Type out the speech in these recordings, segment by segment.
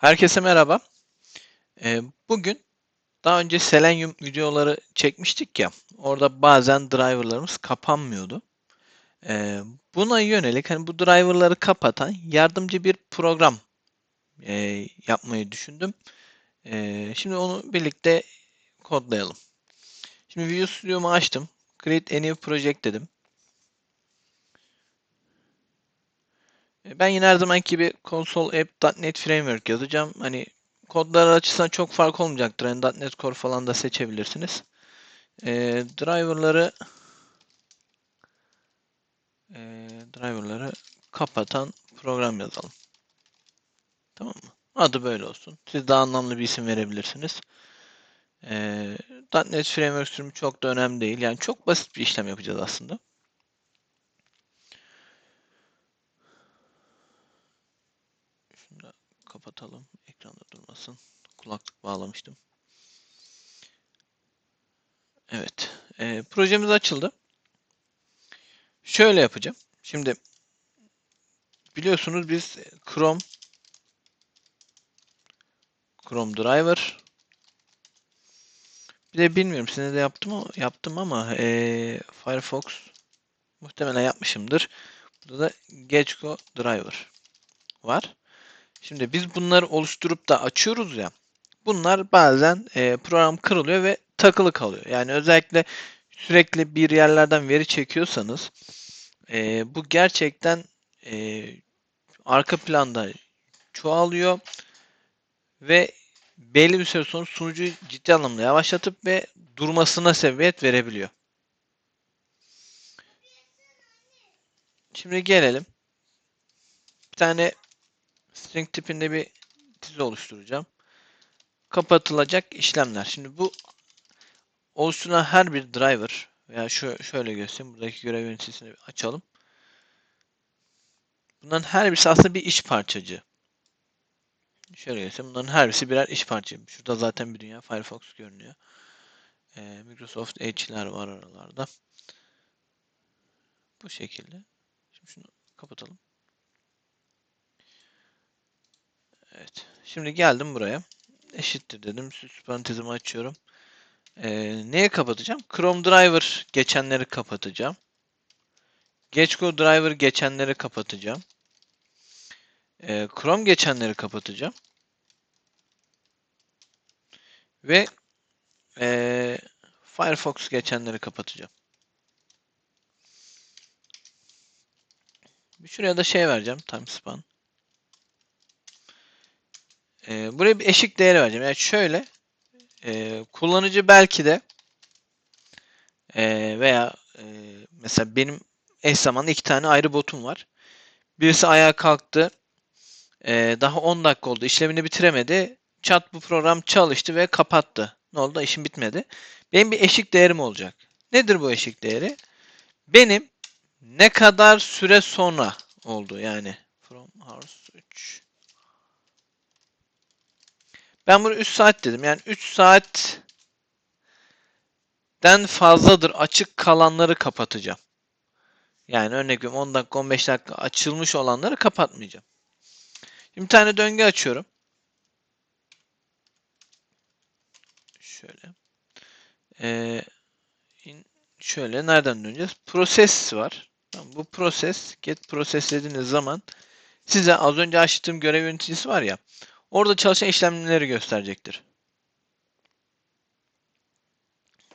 Herkese merhaba. Ee, bugün daha önce Selenium videoları çekmiştik ya. Orada bazen driverlarımız kapanmıyordu. Ee, buna yönelik hani bu driverları kapatan yardımcı bir program e, yapmayı düşündüm. Ee, şimdi onu birlikte kodlayalım. Şimdi Visual Studio'mu açtım. Create a new project dedim. Ben yine her zamanki gibi console app.NET Framework yazacağım. Hani kodlar açısından çok fark olmayacaktır. Yani .NET Core falan da seçebilirsiniz. E, driverları e, driverları kapatan program yazalım. Tamam mı? Adı böyle olsun. Siz daha anlamlı bir isim verebilirsiniz. E, .NET Framework sürümü çok da önemli değil. Yani çok basit bir işlem yapacağız aslında. Şunu da kapatalım. Ekranda durmasın. Kulaklık bağlamıştım. Evet. e, projemiz açıldı. Şöyle yapacağım. Şimdi biliyorsunuz biz Chrome Chrome Driver bir de bilmiyorum size de yaptım yaptım ama e, Firefox muhtemelen yapmışımdır. Burada da Gecko Driver var. Şimdi biz bunları oluşturup da açıyoruz ya. Bunlar bazen e, program kırılıyor ve takılı kalıyor. Yani özellikle sürekli bir yerlerden veri çekiyorsanız e, bu gerçekten e, arka planda çoğalıyor ve belli bir süre sonra sunucuyu ciddi anlamda yavaşlatıp ve durmasına sebebiyet verebiliyor. Şimdi gelelim. Bir tane string tipinde bir dizi oluşturacağım. Kapatılacak işlemler. Şimdi bu oluşturulan her bir driver veya şu şöyle göstereyim. Buradaki görev yöneticisini açalım. Bunların her birisi aslında bir iş parçacığı. Şöyle göstereyim. Bunların her birisi birer iş parçacığı. Şurada zaten bir dünya Firefox görünüyor. Ee, Microsoft Edge'ler var aralarda. Bu şekilde. Şimdi şunu kapatalım. Evet. Şimdi geldim buraya. Eşittir dedim. Süs açıyorum. Ee, neye kapatacağım? Chrome Driver geçenleri kapatacağım. Gecko Driver geçenleri kapatacağım. Ee, Chrome geçenleri kapatacağım. Ve ee, Firefox geçenleri kapatacağım. Bir şuraya da şey vereceğim. Time span. Ee, buraya bir eşik değeri vereceğim. Yani şöyle e, kullanıcı belki de e, veya e, mesela benim eş zamanlı iki tane ayrı botum var. Birisi ayağa kalktı. E, daha 10 dakika oldu. işlemini bitiremedi. Chat bu program çalıştı ve kapattı. Ne oldu? İşim bitmedi. Benim bir eşik değerim olacak. Nedir bu eşik değeri? Benim ne kadar süre sonra oldu yani. From hours 3 ben bunu 3 saat dedim. Yani 3 saatten fazladır açık kalanları kapatacağım. Yani örnek veriyorum 10 dakika 15 dakika açılmış olanları kapatmayacağım. Şimdi bir tane döngü açıyorum. Şöyle. Ee, şöyle nereden döneceğiz? Proses var. Bu proses, get proses dediğiniz zaman size az önce açtığım görev yöneticisi var ya. Orada çalışan işlemleri gösterecektir.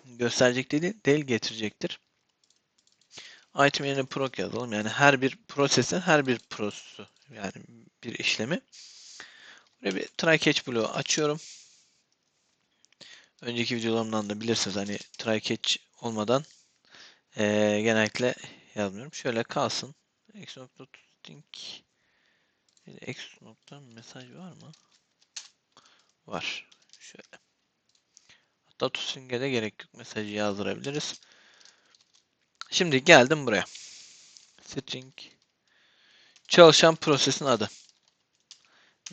Gösterecek değil, değil getirecektir. Item yerine proc yazalım. Yani her bir prosesin her bir prosesi yani bir işlemi. Buraya bir try catch bloğu açıyorum. Önceki videolarımdan da bilirsiniz hani try catch olmadan ee, genellikle yazmıyorum. Şöyle kalsın. x.string X mesaj var mı? Var. Şöyle. Hatta toString'e de gerek yok. Mesajı yazdırabiliriz. Şimdi geldim buraya. String çalışan prosesin adı.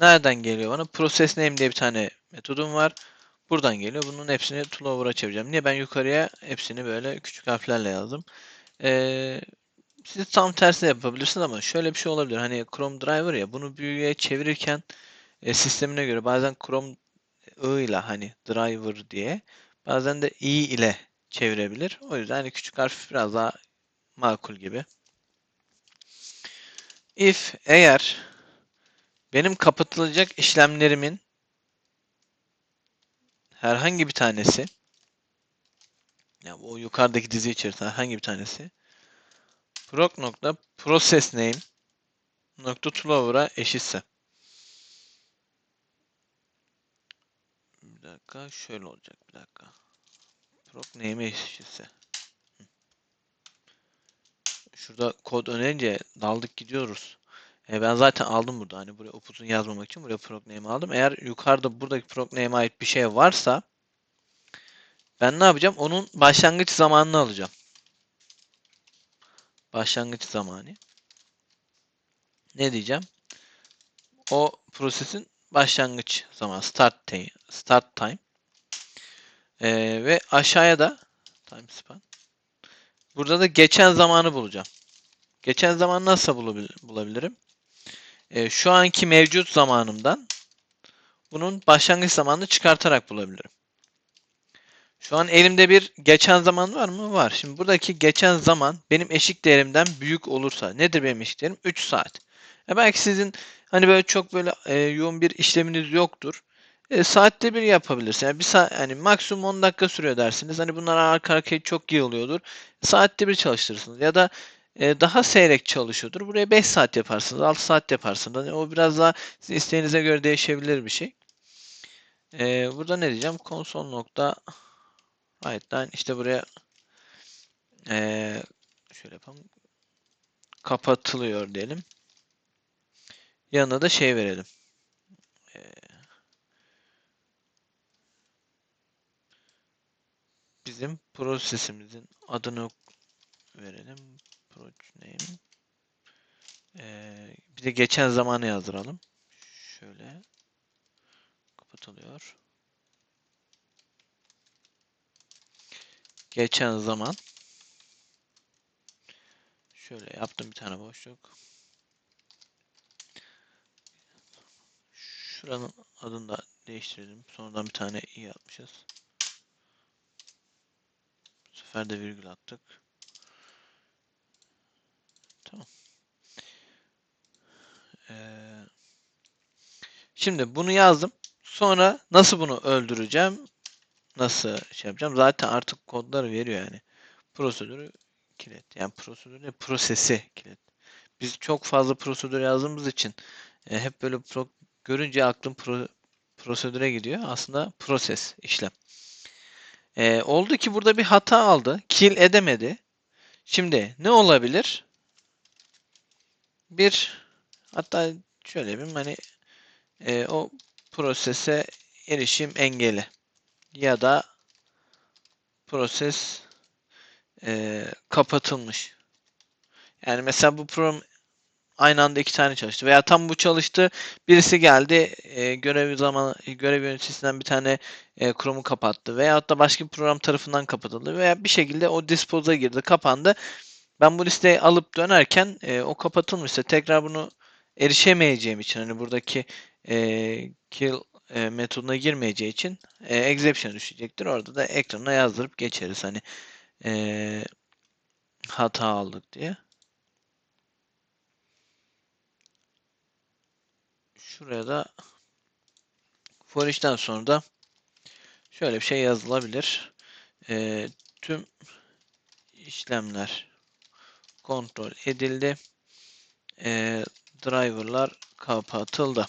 Nereden geliyor bana? Process name diye bir tane metodum var. Buradan geliyor. Bunun hepsini to lower'a çevireceğim. Niye ben yukarıya hepsini böyle küçük harflerle yazdım. Ee, siz tam tersi yapabilirsiniz ama şöyle bir şey olabilir. Hani Chrome Driver ya bunu büyüğe çevirirken e, sistemine göre bazen Chrome I ile hani driver diye bazen de i ile çevirebilir. O yüzden hani küçük harf biraz daha makul gibi. If eğer benim kapatılacak işlemlerimin herhangi bir tanesi ya o yukarıdaki dizi içerisinde herhangi bir tanesi proc nokta process name nokta eşitse bir dakika şöyle olacak bir dakika. Proc name'e eşitse Hı. şurada kod önerince daldık gidiyoruz. E, ben zaten aldım burada hani buraya upuzun yazmamak için buraya proc name aldım. Eğer yukarıda buradaki proc name'e ait bir şey varsa ben ne yapacağım? Onun başlangıç zamanını alacağım. Başlangıç zamanı. Ne diyeceğim? O prosesin başlangıç zamanı start time, start time. Ee, ve aşağıya da time span. Burada da geçen zamanı bulacağım. Geçen zaman nasıl bulabil- bulabilirim? Ee, şu anki mevcut zamanımdan bunun başlangıç zamanını çıkartarak bulabilirim. Şu an elimde bir geçen zaman var mı? Var. Şimdi buradaki geçen zaman benim eşik değerimden büyük olursa nedir benim eşik değerim? 3 saat. E belki sizin hani böyle çok böyle e, yoğun bir işleminiz yoktur. E, saatte bir yapabilirsiniz. Yani bir saat hani maksimum 10 dakika sürüyor dersiniz. Hani bunlar arka arkaya çok iyi. Saatte bir çalıştırırsınız. Ya da e, daha seyrek çalışıyordur. Buraya 5 saat yaparsınız, 6 saat yaparsınız. Hani o biraz daha sizin isteğinize göre değişebilir bir şey. E, burada ne diyeceğim? Konsol nokta write'dan işte buraya e, şöyle yapalım. Kapatılıyor diyelim. Yanına da şey verelim. Ee, bizim prosesimizin adını verelim. Name. Ee, bir de geçen zamanı yazdıralım. Şöyle kapatılıyor. Geçen zaman şöyle yaptım bir tane boşluk. Şuranın adını da değiştirelim. Sonradan bir tane i yapmışız. Bu sefer de virgül attık. Tamam. Ee, şimdi bunu yazdım. Sonra nasıl bunu öldüreceğim? Nasıl şey yapacağım? Zaten artık kodları veriyor yani. Prosedürü kilit. Yani prosedürü prosesi kilit. Biz çok fazla prosedür yazdığımız için e, hep böyle pro görünce aklım pro, prosedüre gidiyor. Aslında proses, işlem. Ee, oldu ki burada bir hata aldı. Kill edemedi. Şimdi ne olabilir? Bir hatta şöyle bir hani e, o prosese erişim engeli ya da proses e, kapatılmış. Yani mesela bu program aynı anda iki tane çalıştı veya tam bu çalıştı birisi geldi e, görev zaman görev yöneticisinden bir tane e, Chrome'u kapattı veya da başka bir program tarafından kapatıldı veya bir şekilde o dispose'a girdi kapandı ben bu listeyi alıp dönerken e, o kapatılmışsa tekrar bunu erişemeyeceğim için hani buradaki e, kill e, metoduna girmeyeceği için e, exception düşecektir. Orada da ekrana yazdırıp geçeriz. Hani e, hata aldık diye. Şuraya da for each'ten sonra da şöyle bir şey yazılabilir. E, tüm işlemler kontrol edildi. E, driver'lar kapatıldı.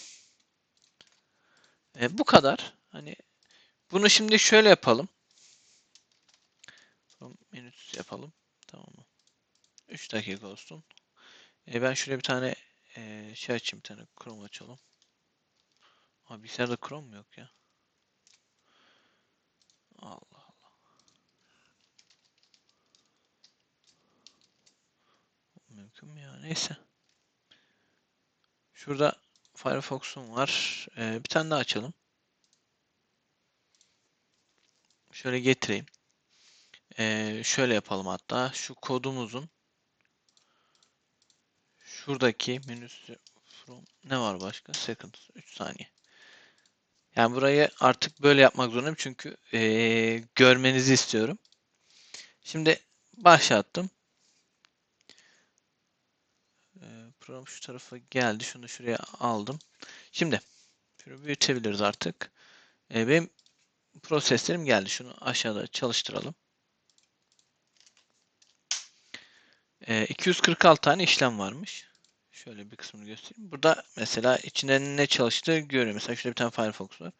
E, bu kadar. Hani bunu şimdi şöyle yapalım. Minüt yapalım. Tamam mı? 3 dakika olsun. E, ben şuraya bir tane e, şey açayım bir tane Chrome açalım. Abi bilgisayarda Chrome mu yok ya? Allah Allah. Mümkün mü ya? Neyse. Şurada Firefox'um var. Ee, bir tane daha açalım. Şöyle getireyim. Ee, şöyle yapalım hatta. Şu kodumuzun şuradaki menüsü from ne var başka? Second 3 saniye. Yani burayı artık böyle yapmak zorundayım çünkü eee, görmenizi istiyorum. Şimdi başlattım. Eee, program şu tarafa geldi. Şunu şuraya aldım. Şimdi şunu büyütebiliriz artık. Eee, benim proseslerim geldi. Şunu aşağıda çalıştıralım. Eee, 246 tane işlem varmış. Şöyle bir kısmını göstereyim. Burada mesela içinde ne çalıştığı görüyor. Mesela şurada bir tane Firefox var.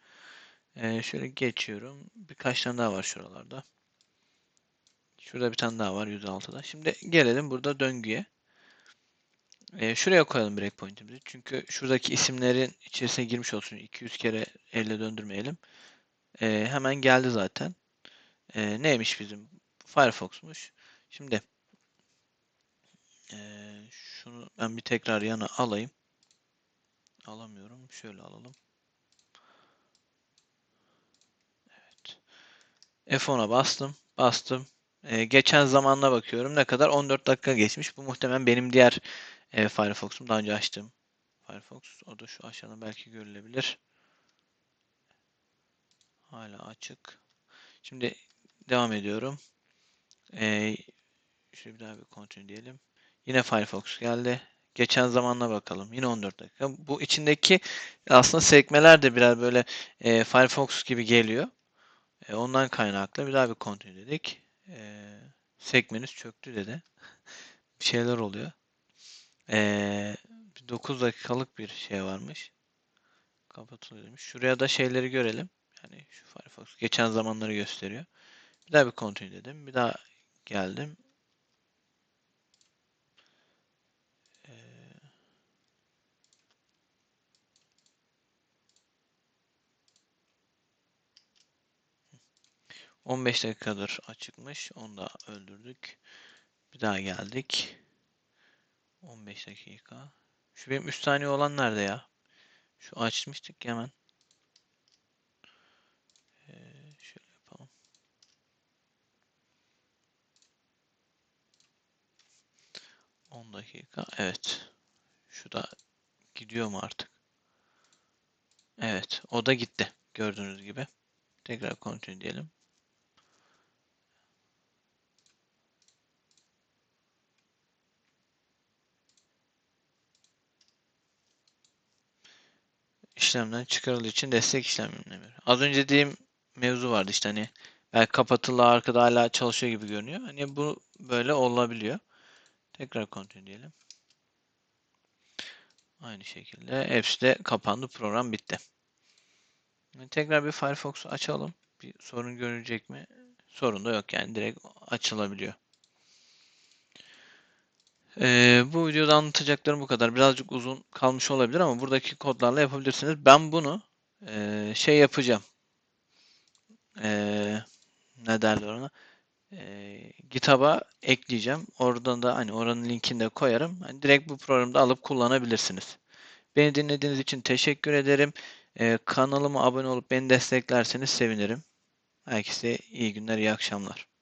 Eee, şöyle geçiyorum. Birkaç tane daha var şuralarda. Şurada bir tane daha var 106'da. Şimdi gelelim burada döngüye. Eee, şuraya koyalım breakpoint'imizi. Çünkü şuradaki isimlerin içerisine girmiş olsun. 200 kere elle döndürmeyelim. Eee, hemen geldi zaten. Eee, neymiş bizim? Firefox'muş. Şimdi eee, şunu ben bir tekrar yana alayım. Alamıyorum. Şöyle alalım. Evet. F10'a bastım. Bastım. Ee, geçen zamanla bakıyorum. Ne kadar? 14 dakika geçmiş. Bu muhtemelen benim diğer e, Firefox'um. Daha önce açtığım Firefox. O da şu aşağıda belki görülebilir. Hala açık. Şimdi devam ediyorum. Ee, şöyle bir daha bir kontrol diyelim. Yine Firefox geldi. Geçen zamanla bakalım. Yine 14 dakika. Bu içindeki aslında sekmeler de biraz böyle e, Firefox gibi geliyor. E, ondan kaynaklı bir daha bir kontrol dedik. E, sekmeniz çöktü dedi. bir şeyler oluyor. E, 9 dakikalık bir şey varmış. Kapatılıyormuş. Şuraya da şeyleri görelim. Yani şu Firefox geçen zamanları gösteriyor. Bir daha bir kontrol dedim. Bir daha geldim. 15 dakikadır açıkmış. Onu da öldürdük. Bir daha geldik. 15 dakika. Şu benim 3 saniye olan nerede ya? Şu açmıştık hemen. Ee, şöyle yapalım. On dakika. Evet. Şu da gidiyor mu artık? Evet. O da gitti. Gördüğünüz gibi. Tekrar kontrol diyelim. İşlemden çıkarıldığı için destek işlemlerine veriyor. Az önce dediğim mevzu vardı işte hani belki kapatıldı arkada hala çalışıyor gibi görünüyor. Hani bu böyle olabiliyor. Tekrar kontrol diyelim. Aynı şekilde hepsi de kapandı. Program bitti. Yani tekrar bir Firefox'u açalım. Bir sorun görülecek mi? Sorun da yok yani direkt açılabiliyor. Ee, bu videoda anlatacaklarım bu kadar. Birazcık uzun kalmış olabilir ama buradaki kodlarla yapabilirsiniz. Ben bunu e, şey yapacağım. E, ne derler ona? E, GitHub'a ekleyeceğim. Oradan da hani oranın linkini de koyarım. Hani direkt bu programda alıp kullanabilirsiniz. Beni dinlediğiniz için teşekkür ederim. E, kanalıma abone olup beni desteklerseniz sevinirim. Herkese iyi günler, iyi akşamlar.